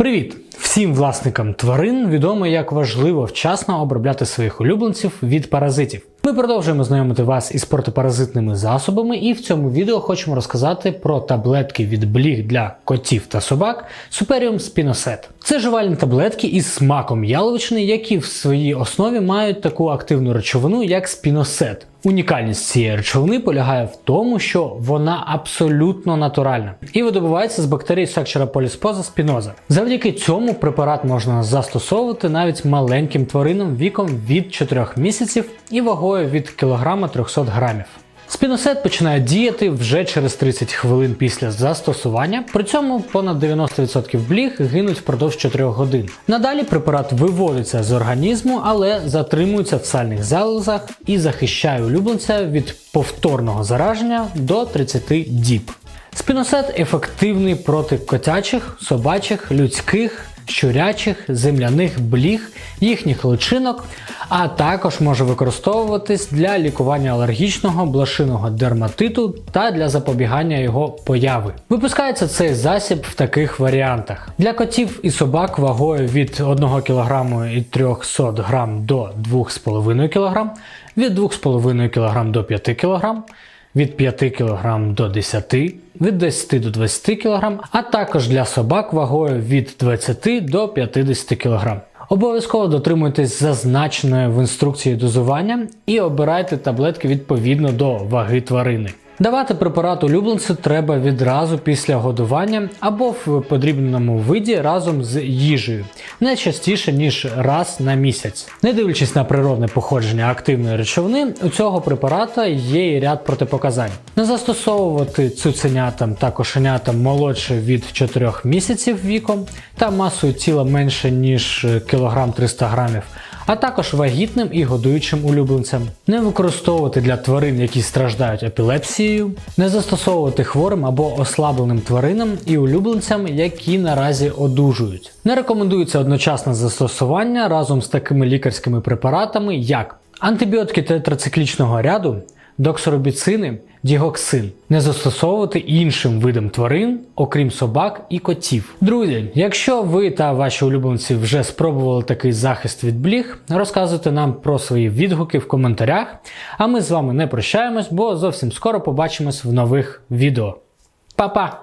Привіт! Всім власникам тварин відомо, як важливо вчасно обробляти своїх улюбленців від паразитів. Ми продовжуємо знайомити вас із протипаразитними засобами, і в цьому відео хочемо розказати про таблетки від бліг для котів та собак Superium Spinosad. Це жувальні таблетки із смаком яловичини, які в своїй основі мають таку активну речовину, як спіносет. Унікальність цієї речовини полягає в тому, що вона абсолютно натуральна і видобувається з бактерій Sectura polysporza spinosa. Завдяки цьому препарат можна застосовувати навіть маленьким тваринам віком від 4 місяців і вагою від кілограма 300 грамів. Спіносет починає діяти вже через 30 хвилин після застосування, при цьому понад 90% бліг гинуть впродовж 4 годин. Надалі препарат виводиться з організму, але затримується в сальних залозах і захищає улюбленця від повторного зараження до 30 діб. Спіносет ефективний проти котячих, собачих, людських, щурячих, земляних бліг, їхніх личинок, а також може використовуватись для лікування алергічного блошиного дерматиту та для запобігання його появи. Випускається цей засіб в таких варіантах: для котів і собак вагою від 1 кг і 300 г до 2,5 кг, від 2,5 кг до 5 кг, від 5 кг до 10 від 10 до 20 кг, а також для собак вагою від 20 до 50 кг. Обов'язково дотримуйтесь зазначеної в інструкції дозування і обирайте таблетки відповідно до ваги тварини. Давати препарат улюбленцю треба відразу після годування або в подрібненому виді разом з їжею, не частіше ніж раз на місяць. Не дивлячись на природне походження активної речовини, у цього препарата є і ряд протипоказань. Не застосовувати цуценятам та кошенятам молодше від 4 місяців віком та масою тіла менше ніж кілограм 300 грамів а також вагітним і годуючим улюбленцям, не використовувати для тварин, які страждають епілепсією, не застосовувати хворим або ослабленим тваринам і улюбленцям, які наразі одужують. Не рекомендується одночасне застосування разом з такими лікарськими препаратами, як антибіотики тетрациклічного ряду, доксоробіцини, дігоксин, не застосовувати іншим видам тварин, окрім собак і котів. Друзі, якщо ви та ваші улюбленці вже спробували такий захист від бліг, розказуйте нам про свої відгуки в коментарях. А ми з вами не прощаємось, бо зовсім скоро побачимось в нових відео. Па-па!